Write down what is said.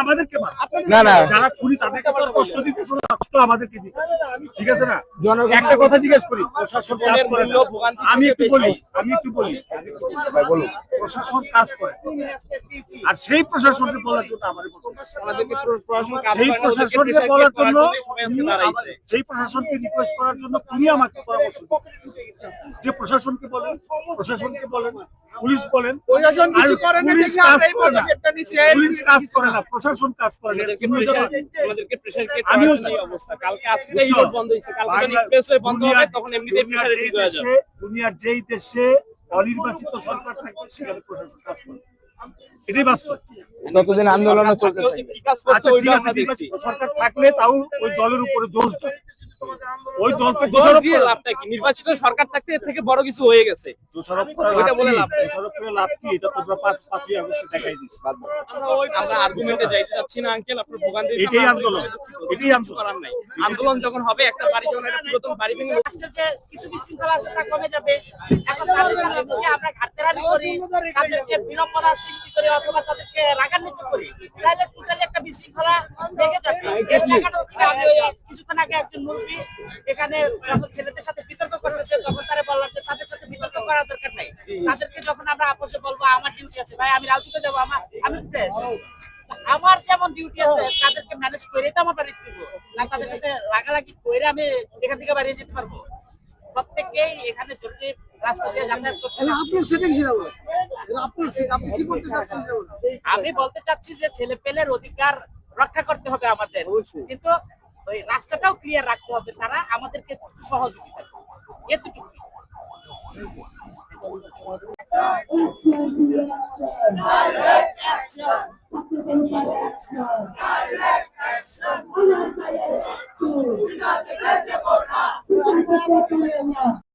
আমাদেরকে না না। যারা খুনি তাদেরকে কষ্ট দিতেছে না কষ্ট আমাদেরকে দিতে ঠিক আছে না? একটা কথা জিজ্ঞেস করি প্রশাসন কাজ করে আমি একটু বলি আমি একটু বলি। ভাই প্রশাসন কাজ করে। আর সেই প্রশাসনকে বলার জন্য কাজ সেই প্রশাসনকে বলার জন্য সেই প্রশাসনকে রিকোয়েস্ট করার জন্য তুমি আমাকে পরামর্শ যে প্রশাসনকে বলেন প্রশাসনকে বলেন পুলিশ বলেন আর পুলিশ কাজ করে না। পুলিশ কাজ করে না প্রশাসন কাজ করে না আমিও দুনিয়ার- যেই। দেশে- অনির্বাচিত সরকার থাকবে সেখানে প্রশাসন কাজ করে এটাই বাস্তব। আন্দোলন চলতে আচ্ছা। নির্বাচিত সরকার থাকলে তাও ওই দলের উপরে দোষ দেয়। ওই দলকে দোষারোপ দিয়ে করে লাভটা কি? নির্বাচিত সরকার থাকতে এর থেকে বড় কিছু হয়ে গেছে দোষারোপ করে লাভ বলে কি? লাভ নেই। দোষারোপ করে লাভ কি এটা তোমরা পাঁচ পাঁচই আগস্টে দেখাই দিচ্ছি আমরা আর্গুমেন্টে যাইতে চাচ্ছি না আঙ্কেল আপনার ভোগান্তি এটাই আন্দোলন। এটাই আন্দোলন। করার নাই আন্দোলন যখন হবে একটা বাড়ি যখন একটা পুরাতন বাড়ি ভেঙে যে কিছু বিশৃঙ্খলা আছে তা কমে যাবে এখন তাদের সাথে আমরা ঘাটতেরামি করি তাদেরকে বিড়ম্বনা সৃষ্টি করি অথবা তাদেরকে রাগান্বিত করি তাহলে টোটালি একটা বিশৃঙ্খলা ওই কিছুক্ষণ আগে একজন মুরব্বী এখানে যখন ছেলেদের সাথে বিতর্ক করতেছে তখন তারা বললাম যে তাদের সাথে বিতর্ক করার দরকার নাই। তাদেরকে যখন আমরা আপোষে বলব আমার ডিউটি আছে ভাই আমি যাব আমার আমি প্রেস আমার যেমন ডিউটি আছে তাদেরকে ম্যানেজ করে তো আমার বাড়িতে দিব। না তাদের সাথে লাগালাগি করে আমি এখান থেকে বাড়িয়ে যেতে পারব। প্রত্যেককেই এখানে জরুরি রাস্তা দিয়ে যাতায়াত করতে আপনার সেটা কিসের আপনার আপনি কি বলতে চাচ্ছেন আমি বলতে চাচ্ছি যে ছেলে পেলের অধিকার রক্ষা করতে হবে আমাদের কিন্তু ওই রাস্তাটাও ক্লিয়ার রাখতে হবে তারা আমাদেরকে সহযোগিতা করবে। এতটুকু Direct action!